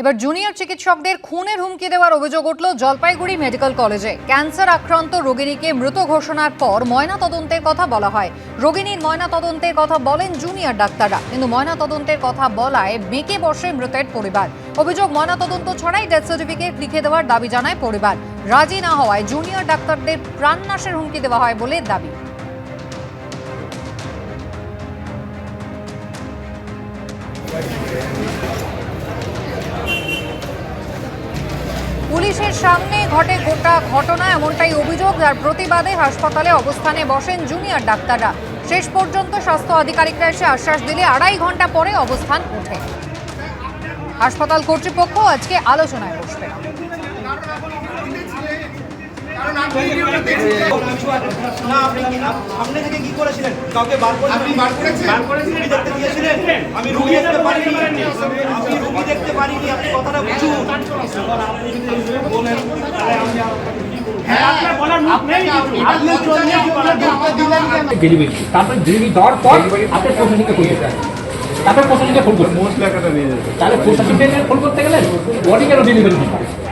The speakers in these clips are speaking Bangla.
এবার জুনিয়র চিকিৎসকদের খুনের হুমকি দেওয়ার অভিযোগ উঠল জলপাইগুড়ি মেডিকেল কলেজে। ক্যান্সার আক্রান্ত রোগিণীকে মৃত ঘোষণার পর ময়না তদন্তের কথা বলা হয়। রোগিণীর ময়না তদন্তের কথা বলেন জুনিয়র ডাক্তাররা, কিন্তু ময়না তদন্তের কথা বলায় বেঁকে বসে মৃতের পরিবার। অভিযোগ ময়না তদন্ত ছড়াই ডেথ সার্টিফিকেট লিখে দেওয়ার দাবি জানায় পরিবার। রাজি না হওয়ায় জুনিয়র ডাক্তারদের প্রাণনাশের হুমকি দেওয়া হয় বলে দাবি। পুলিশের সামনে ঘটে গোটা ঘটনা, এমনটাই অভিযোগ, যার প্রতিবাদে হাসপাতালে অবস্থানে বসেন জুনিয়র ডাক্তাররা। শেষ পর্যন্ত স্বাস্থ্য আধিকারিকরা এসে আশ্বাস দিলে আড়াই ঘণ্টা পরে অবস্থান উঠে হাসপাতাল কর্তৃপক্ষ আজকে আলোচনায় বসবে। না আপনি কি সামনে থেকে কি করেছিলেন কাউকে বার করে আপনি বার করেছেন বার করেছেন দেখতে গিয়েছিলেন আমি রুগী দেখতে পারিনি আপনি রুগী দেখতে তারপরে ডেলিভারি আপনার প্রশাসনকে ফোন করতে তারপর প্রশাসনকে ফোন করতে তাহলে প্রশাসনকে ফোন করতে গেলে বডি কেন ডেলিভারি দিতে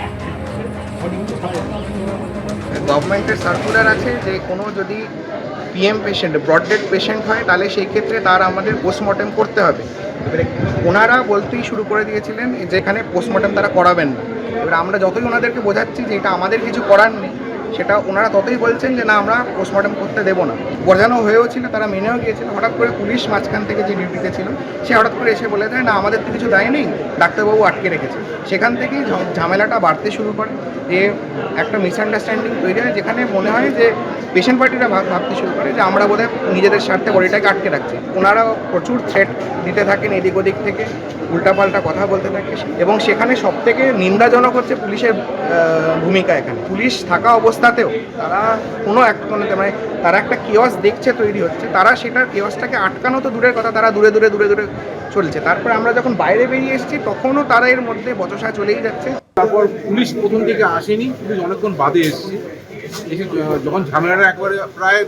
গভর্নমেন্টের সার্কুলার আছে যে কোনো যদি পিএম পেশেন্ট ব্রডডেড পেশেন্ট হয়, তাহলে সেই ক্ষেত্রে তার আমাদের পোস্টমর্টেম করতে হবে। এবারে ওনারা বলতেই শুরু করে দিয়েছিলেন যে এখানে পোস্টমর্টেম তারা করাবেন না। এবার আমরা যতই ওনাদেরকে বোঝাচ্ছি যে এটা আমাদের কিছু করার নেই সেটা ওনারা ততই বলছেন যে না, আমরা পোস্টমর্টেম করতে দেবো না। বোঝানো হয়েও ছিল, তারা মেনেও গিয়েছিল। হঠাৎ করে পুলিশ মাঝখান থেকে যে ডিউটিতে ছিল, সে হঠাৎ করে এসে বলে দেয়, না, আমাদের তো কিছু দায় নেই, ডাক্তারবাবু আটকে রেখেছে। সেখান থেকেই ঝামেলাটা বাড়তে শুরু করে। যে একটা মিসআন্ডারস্ট্যান্ডিং তৈরি হয়, যেখানে মনে হয় যে পেশেন্ট পার্টিরা ভাব ভাবতে শুরু করে যে আমরা বোধহয় নিজেদের স্বার্থে বডিটাকে আটকে রাখছি। ওনারা প্রচুর থ্রেট দিতে থাকেন এদিক ওদিক থেকে, উল্টাপাল্টা কথা বলতে থাকে। এবং সেখানে সব থেকে নিন্দাজনক হচ্ছে পুলিশের ভূমিকা এখানে। পুলিশ থাকা অবস্থাতেও তারা কোনো এক মানে মানে তারা একটা কিওয়াস দেখছে তৈরি হচ্ছে তারা সেটার কিওয়াসটাকে আটকানো তো দূরের কথা তারা দূরে দূরে দূরে দূরে চলছে। তারপরে আমরা যখন বাইরে বেরিয়ে এসেছি তখনও তারা এর মধ্যে বচসা চলেই যাচ্ছে। তারপর পুলিশ প্রথম দিকে আসেনি পুলিশ অনেকক্ষণ বাদে এসেছে। এসে যখন ঝামেলাটা একবারে প্রায়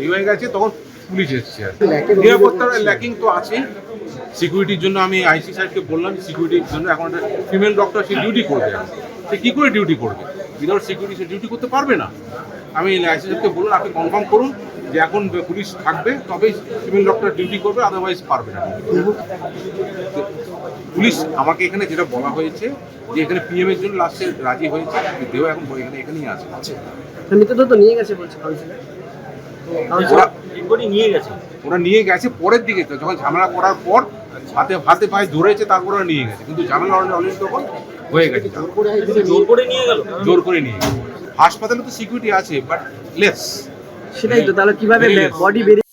ইয়ে হয়ে গেছে তখন পুলিশ এসেছে। নিরাপত্তার ল্যাকিং তো আছেই। সিকিউরিটির জন্য আমি আইসি সাহেবকে বললাম সিকিউরিটির জন্য এখন একটা ফিমেল ডক্টর সে ডিউটি করবে। সে কী করে ডিউটি করবে? উইদাউট সিকিউরিটি সে ডিউটি করতে পারবে না। আমি সাহেবকে বললাম আপনি কনফার্ম করুন যে এখন পুলিশ থাকবে তবেই ফিমেল ডক্টর ডিউটি করবে আদারওয়াইজ পারবে না। পুলিশ আমাকে এখানে যেটা বলা হয়েছে যে এখানে পিএম এর জন্য লাস্টে রাজি হয়েছে দেহ এখন এখানে এখানেই আছে। মৃতদেহ তো নিয়ে গেছে বলছে নিয়ে গেছে। ওরা নিয়ে গেছে পরের দিকে তো যখন ঝামেলা করার পর হাতে হাতে পায়ে ধরেছে তারপর ওরা নিয়ে গেছে। কিন্তু ঝামেলা অলরেডি তখন হয়ে গেছে। জোর করে নিয়ে গেল? জোর করে নিয়ে হাসপাতালে তো সিকিউরিটি আছে বাট লেস সেটাই তো তাহলে কীভাবে বডি বেরিয়ে